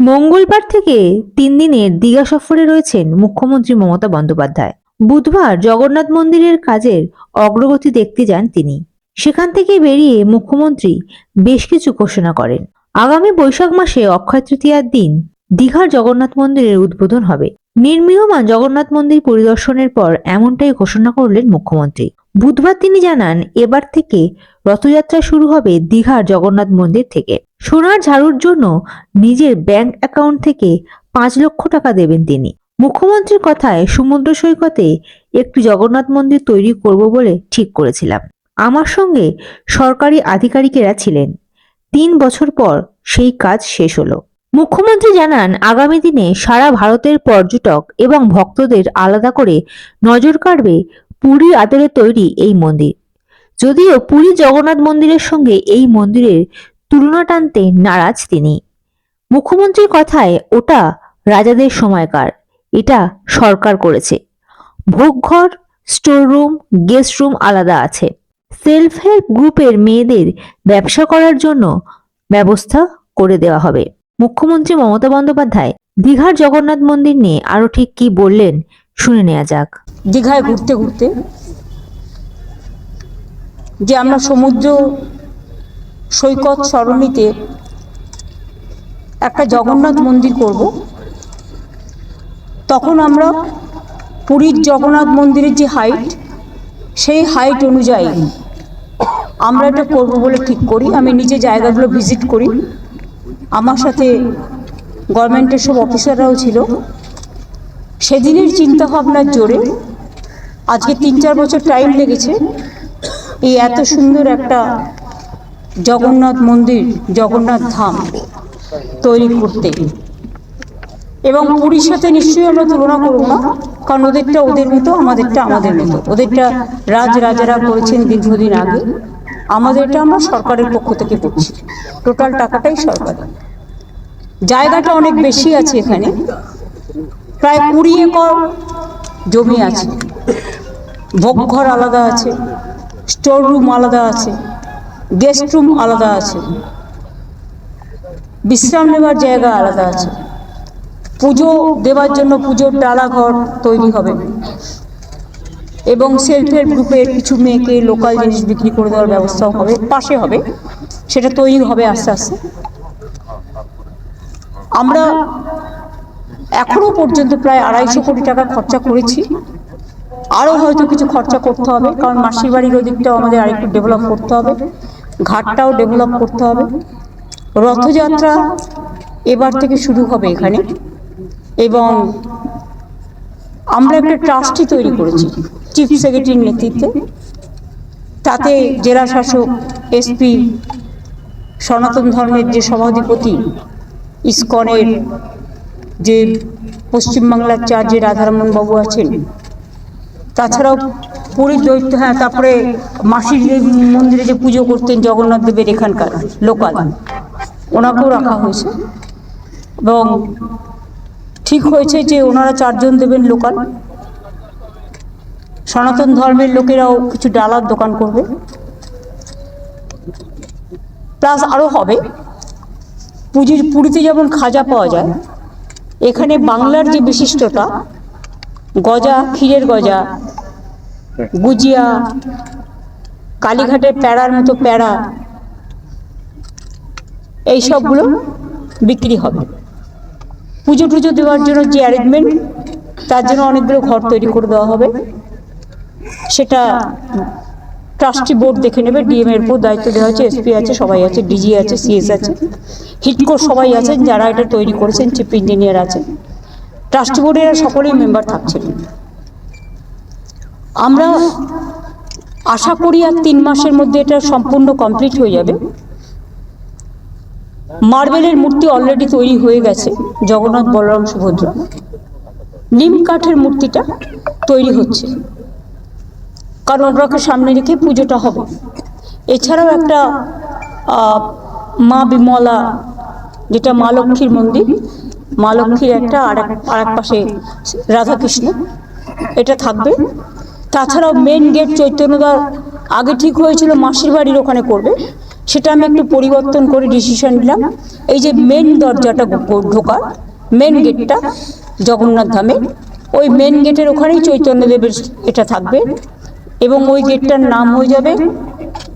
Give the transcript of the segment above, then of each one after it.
মঙ্গলবার থেকে তিন দিনের দীঘা সফরে রয়েছেন মুখ্যমন্ত্রী মমতা বন্দ্যোপাধ্যায়। বুধবার জগন্নাথ মন্দিরের কাজের অগ্রগতি দেখতে যান তিনি। সেখান থেকে বেরিয়ে মুখ্যমন্ত্রী বেশ কিছু ঘোষণা করেন। আগামী বৈশাখ মাসে অক্ষয় তৃতীয়ার দিন দীঘার জগন্নাথ মন্দিরের উদ্বোধন হবে। নির্মীয়মান জগন্নাথ মন্দির পরিদর্শনের পর এমনটাই ঘোষণা করলেন মুখ্যমন্ত্রী। বুধবার তিনি জানান, এবার থেকে রথযাত্রা শুরু হবে দীঘার জগন্নাথ মন্দির থেকে। সোনার ঝাড়ুর জন্য নিজের ব্যাংক অ্যাকাউন্ট থেকে পাঁচ লক্ষ টাকা দেবেন তিনি। মুখ্যমন্ত্রীর কথায় সমুদ্র সৈকতে একটি জগন্নাথ মন্দির তৈরি করব বলে ঠিক করেছিলাম। আমার সঙ্গে সরকারি আধিকারিকেরা ছিলেন। তিন বছর পর সেই কাজ শেষ হলো। মুখ্যমন্ত্রী জানান, আগামী দিনে সারা ভারতের পর্যটক এবং ভক্তদের আলাদা করে নজর কাড়বে পুরীর আদলে তৈরি এই মন্দির। যদিও পুরী জগন্নাথ মন্দিরের সঙ্গে এই মন্দিরের তুলনা টানতে নারাজ তিনি। মুখ্যমন্ত্রীর কথায় ওটা রাজাদের সময়কার, এটা সরকার করেছে। ভোগঘর স্টোর রুম গেস্ট রুম আলাদা আছে। সেলফ হেল্প গ্রুপের মেয়েদের ব্যবসা করার জন্য ব্যবস্থা করে দেওয়া হবে। মুখ্যমন্ত্রী মমতা বন্দ্যোপাধ্যায় দীঘার জগন্নাথ মন্দির নিয়ে আরও ঠিক কি বললেন শুনে নেওয়া যাক। দীঘায় ঘুরতে ঘুরতে যে আমরা সমুদ্র সৈকত সরণিতে একটা জগন্নাথ মন্দির করব। তখন আমরা পুরীর জগন্নাথ মন্দিরের যে হাইট সেই হাইট অনুযায়ী আমরা এটা করব বলে ঠিক করি। আমি নিজে জায়গাগুলো ভিজিট করি। আমার সাথে গভর্নমেন্টের সব অফিসাররাও ছিল। সেদিনের চিন্তাভাবনার জোরে আজকে তিন চার বছর টাইম লেগেছে। এই এত সুন্দর একটা জগন্নাথ মন্দির, জগন্নাথ ধাম তৈরি করতে। এবং পুরীর সাথে নিশ্চয়ই আমরা তুলনা করব না, কারণ ওদেরটা ওদের মতো, আমাদেরটা আমাদের মতো। ওদেরটা রাজ রাজারা করেছেন দীর্ঘদিন আগে। আমাদেরটা আমরা সরকারের পক্ষ থেকে করছি। টোটাল টাকাটাই সরকারের। জায়গাটা অনেক বেশি আছে এখানে। প্রায় কুড়ি একর জমি আছে। ভোগঘর আলাদা আছে স্টোর রুম আলাদা আছে। গেস্ট রুম আলাদা আছে। বিশ্রাম নেবার জায়গা আলাদা আছে। পুজো দেওয়ার জন্য পুজোর ডালা ঘর তৈরি হবে। এবং সেলফ হেল্প গ্রুপের কিছু মেয়েকে লোকাল জিনিস বিক্রি করে দেওয়ার ব্যবস্থাও হবে, পাশে হবে। সেটা তৈরি হবে আস্তে আস্তে। আমরা এখনও পর্যন্ত প্রায় আড়াইশো কোটি টাকা খরচা করেছি। আরও হয়তো কিছু খরচা করতে হবে, কারণ মাসির বাড়ির ওদিকটাও আমাদের আরেকটু ডেভেলপ করতে হবে। ঘাটটাও ডেভেলপ করতে হবে। রথযাত্রা এবার থেকে শুরু হবে এখানে। এবং আমরা একটা ট্রাস্টি তৈরি করেছি চিফ সেক্রেটারির নেতৃত্বে। তাতে জেলা শাসক, এসপি, সনাতন ধর্মের যে সভাধিপতি, ইসকনের যে পশ্চিমবাংলার চার্জে রাধারমন বাবু আছেন, তাছাড়াও পুরীর দৈত্য হ্যাঁ তারপরে মাসির মন্দিরে যে পুজো করতেন জগন্নাথ দেবের এখানকার লোকাল, ওনাকেও রাখা হয়েছে। এবং ঠিক হয়েছে যে ওনারা চারজন দেবেন লোকাল। সনাতন ধর্মের লোকেরাও কিছু ডালার দোকান করবে। প্লাস আরও হবে, পুজোর পুরীতে যেমন খাজা পাওয়া যায়, এখানে বাংলার যে বিশিষ্টতা, গজা, ক্ষীরের গজা গুজিয়া, কালীঘাটের প্যাড়ার মতো প্যাড়া এই সবগুলো বিক্রি হবে। পুজো টুজো দেওয়ার জন্য যে অ্যারেঞ্জমেন্ট তার জন্য অনেকগুলো ঘর তৈরি করে দেওয়া হবে। সেটা ট্রাস্টি বোর্ড দেখে নেবে, ডিএম এর উপর দায়িত্ব দেওয়া হচ্ছে এসপি আছে, সবাই আছে, ডিজি আছে, সিএস আছে, হিটকোর সবাই আছেন, যারা এটা তৈরি করেছেন, চিফ ইঞ্জিনিয়ার আছেন। ট্রাস্টি বোর্ডের সকলেই মেম্বার থাকছেন। আমরা আশা করি আর তিন মাসের মধ্যে এটা সম্পূর্ণ কমপ্লিট হয়ে যাবে। মার্বেলের মূর্তি অলরেডি তৈরি হয়ে গেছে, জগন্নাথ বলরাম সুভদ্রা। নিম কাঠের মূর্তিটা তৈরি হচ্ছে। কারণ ওনাকে সামনে রেখে পুজোটা হবে। এছাড়াও একটা মা বিমলা, যেটা মা লক্ষ্মীর মন্দির, মা লক্ষ্মীর একটা আর এক আর এক পাশে রাধাকৃষ্ণ, এটা থাকবে। তাছাড়াও মেন গেট চৈতন্যদার আগে ঠিক হয়েছিল মাসির বাড়ির ওখানে করবে। সেটা আমি একটু পরিবর্তন করে ডিসিশন নিলাম। এই যে মেন দরজাটা ঢোকার মেন গেটটা জগন্নাথ ধামের ওই মেন গেটের ওখানেই চৈতন্যদেবের এটা থাকবে এবং ওই গেটটার নাম হয়ে যাবে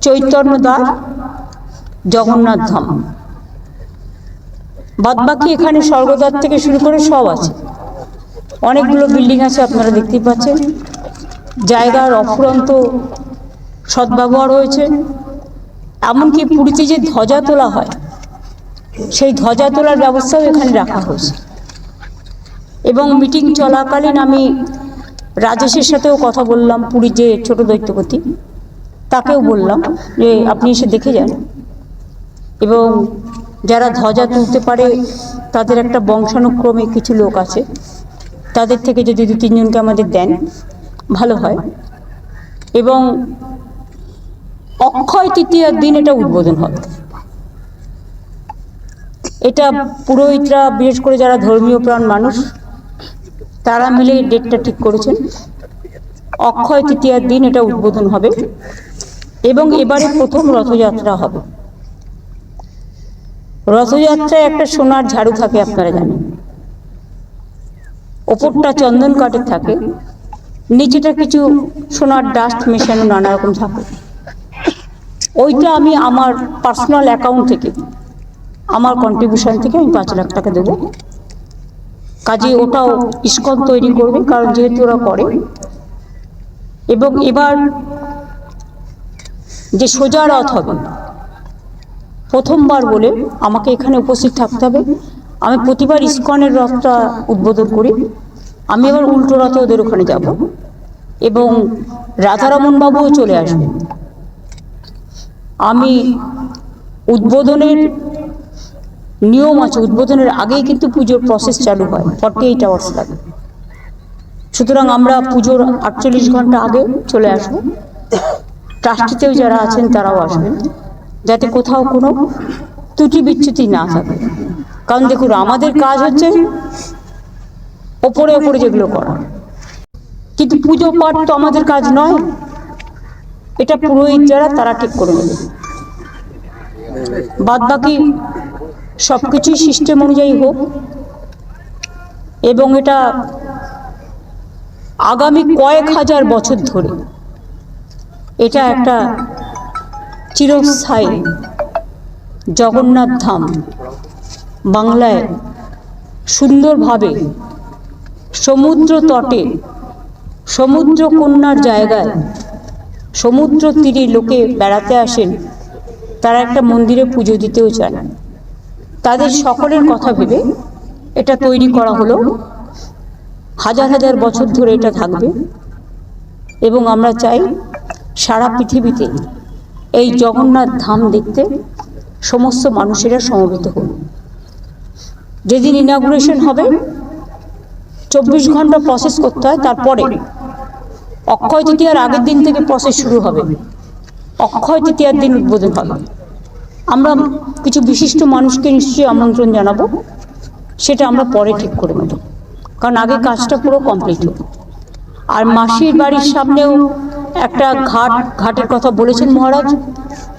চৈতন্য দ্বার জগন্নাথ ধাম। বাদবাকি এখানে স্বর্গদ্বার থেকে শুরু করে সব আছে। অনেকগুলো বিল্ডিং আছে, আপনারা দেখতেই পাচ্ছেন। জায়গার অফুরন্ত সদ্ব্যবহার হয়েছে। এমনকি পুরীতে যে ধ্বজা তোলা হয়, সেই ধ্বজা তোলার ব্যবস্থাও এখানে রাখা হয়েছে। এবং মিটিং চলাকালীন আমি রাজেশের সাথেও কথা বললাম, পুরীর যে ছোট দৈত্যপতি, তাকেও বললাম যে আপনি এসে দেখে যান। এবং যারা ধ্বজা তুলতে পারে, তাদের একটা বংশানুক্রমে কিছু লোক আছে, তাদের থেকে যদি দু তিনজনকে আমাদের দেন ভালো হয়। এবং অক্ষয় তৃতীয়ার দিন এটা উদ্বোধন হবে এটা পুরোহিতরা, বিশেষ করে যারা ধর্মীয় প্রাণ মানুষ, তারা মিলে ডেটটা ঠিক করেছেন। অক্ষয় তৃতীয়ার দিন এটা উদ্বোধন হবে এবং এবারে প্রথম রথযাত্রা হবে। রথযাত্রায় একটা সোনার ঝাড়ু থাকে, আপনারা জানেন। ওপরটা চন্দন কাঠের থাকে। নিচেটা কিছু সোনার ডাস্ট মেশানো নানা রকম থাকে। ওইটা আমি আমার পার্সোনাল অ্যাকাউন্ট থেকে, আমার কন্ট্রিবিউশন থেকে আমি পাঁচ লাখ টাকা দেবো। কাজে ওটাও ইস্কন তৈরি করবে, কারণ যেহেতু ওরা করে। এবং এবার যে সোজা রথ হবে, প্রথমবার বলে আমাকে এখানে উপস্থিত থাকতে হবে। আমি প্রতিবার ইস্কনের রথটা উদ্বোধন করি। আমি আবার উল্টো রথে ওদের ওখানে যাব এবং রাধারমন বাবুও চলে আসবেন। আমি উদ্বোধনের নিয়ম আছে, উদ্বোধনের আগেই কিন্তু পুজোর প্রসেস চালু হয় ফর্টি এইট আওয়ার্স লাগে। সুতরাং আমরা পুজোর আটচল্লিশ ঘণ্টা আগে চলে আসব। ট্রাস্টিতেও যারা আছেন তারাও আসবেন, যাতে কোথাও কোনো ত্রুটি বিচ্যুতি না থাকে। কারণ দেখুন, আমাদের কাজ হচ্ছে ওপরে ওপরে যেগুলো করা। কিন্তু পুজো পাঠ তো আমাদের কাজ নয়। এটা পুরোহিত যারা, তারা ঠিক করে নেবে। বাদ বাকি সব কিছুই সিস্টেম অনুযায়ী হোক। এবং এটা আগামী কয়েক হাজার বছর ধরে এটা একটা চিরস্থায়ী জগন্নাথ ধাম বাংলায় সুন্দরভাবে সমুদ্র তটে সমুদ্র কন্যার জায়গায় সমুদ্র তীরে লোকে বেড়াতে আসেন। তারা একটা মন্দিরে পুজো দিতেও চান তাদের সকলের কথা ভেবে এটা তৈরি করা হলো। হাজার হাজার বছর ধরে এটা থাকবে। এবং আমরা চাই সারা পৃথিবীতে এই জগন্নাথ ধাম দেখতে সমস্ত মানুষেরা সমবেত হন যেদিন ইনাগুরেশন হবে চব্বিশ ঘণ্টা প্রসেস করতে হয়, তারপরে অক্ষয় তৃতীয়ার আগের দিন থেকে প্রসেস শুরু হবে। অক্ষয় তৃতীয়ার দিন উদ্বোধন হবে। আমরা কিছু বিশিষ্ট মানুষকে নিশ্চয়ই আমন্ত্রণ জানাব, সেটা আমরা পরে ঠিক করে নেব। কারণ আগে কাজটা পুরো কমপ্লিট হবে আর মাসির বাড়ির সামনেও একটা ঘাট, ঘাটের কথা বলেছেন মহারাজ,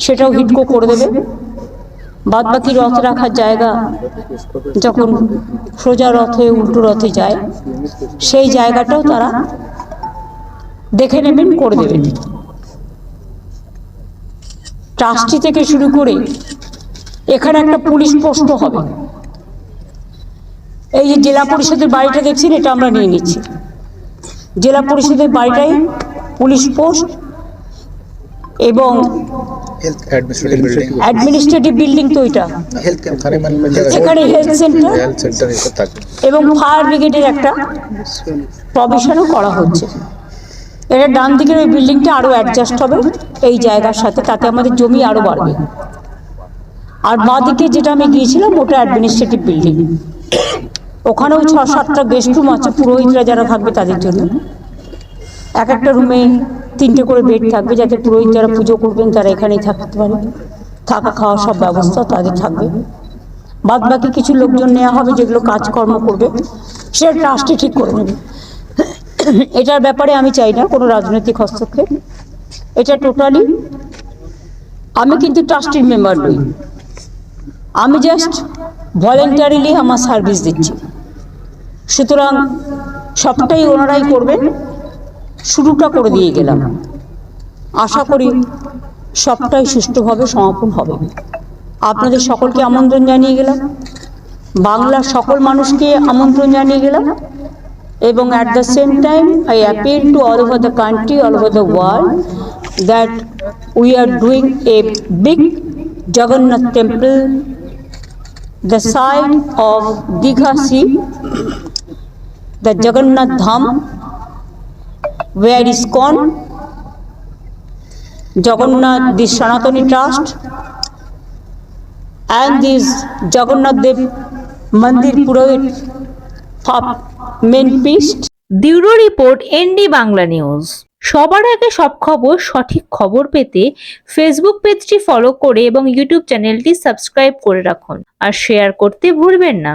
সেটাও হিটকো করে দেবে। বাদ বাকি রথ রাখার জায়গা যখন সোজা রথ, উল্টো রথে যায়, সেই জায়গাটাও তারা দেখে নেবেন, করে দেবেন। ট্রাস্টি থেকে শুরু করে এখানে একটা পুলিশ পোস্ট হবে। এই যে জেলা পরিষদের বাড়িটা দেখছেন, এটা আমরা নিয়ে নিচ্ছি। জেলা পরিষদের বাড়িটাই পুলিশ পোস্ট এবং health administrative building administrative building তো এটা হেলথ মানে এখানে হেলথ সেন্টার হেলথ এবং ফায়ার ব্রিগেডের একটা প্রভিশনও করা হচ্ছে। এটা ডান দিকের ওই বিল্ডিংটা আরও অ্যাডজাস্ট হবে এই জায়গার সাথে। তাতে আমাদের জমি আরও বাড়বে। আর বাঁ দিকে যেটা আমি গিয়েছিলাম ওটা অ্যাডমিনিস্ট্রেটিভ বিল্ডিং ওখানেও ছ সাতটা গেস্ট রুম আছে। পুরোহিতরা যারা থাকবে তাদের জন্য। এক একটা রুমে তিনটে করে বেড থাকবে যাতে পুরোহিত যারা পুজো করবেন তারা এখানেই থাকতে পারে। থাকা, খাওয়া সব ব্যবস্থা তাদের থাকবে। বাদ বাকি কিছু লোকজন নেওয়া হবে যেগুলো কাজকর্ম করবে, সেটা ট্রাস্টে ঠিক করে নেবে। এটার ব্যাপারে আমি চাই না কোনো রাজনৈতিক হস্তক্ষেপ। এটা টোটালি আমি কিন্তু ট্রাস্টের মেম্বার নই। আমি জাস্ট ভলেন্টারিলি আমার সার্ভিস দিচ্ছি। সুতরাং সবটাই ওনারাই করবেন। শুরুটা করে দিয়ে গেলাম। আশা করি সবটাই সুষ্ঠুভাবে সমাপন হবে। আপনাদের সকলকে আমন্ত্রণ জানিয়ে গেলাম। বাংলার সকল মানুষকে আমন্ত্রণ জানিয়ে গেলাম। এবং at the same time I appeal to all over the country all over the world that we are doing a big Jagannath temple the side of Digha sea the Jagannath Dham where ISKCON, Jagannath, the Sanatani Trust, and this Jagannath Dev Mandir Purohit main priest bureau report ND Bangla news সবার আগে সব খবর সঠিক খবর পেতে Facebook পেজটি follow করে এবং ইউটিউব চ্যানেলটি সাবস্ক্রাইব করে রাখুন। আর শেয়ার করতে ভুলবেন না।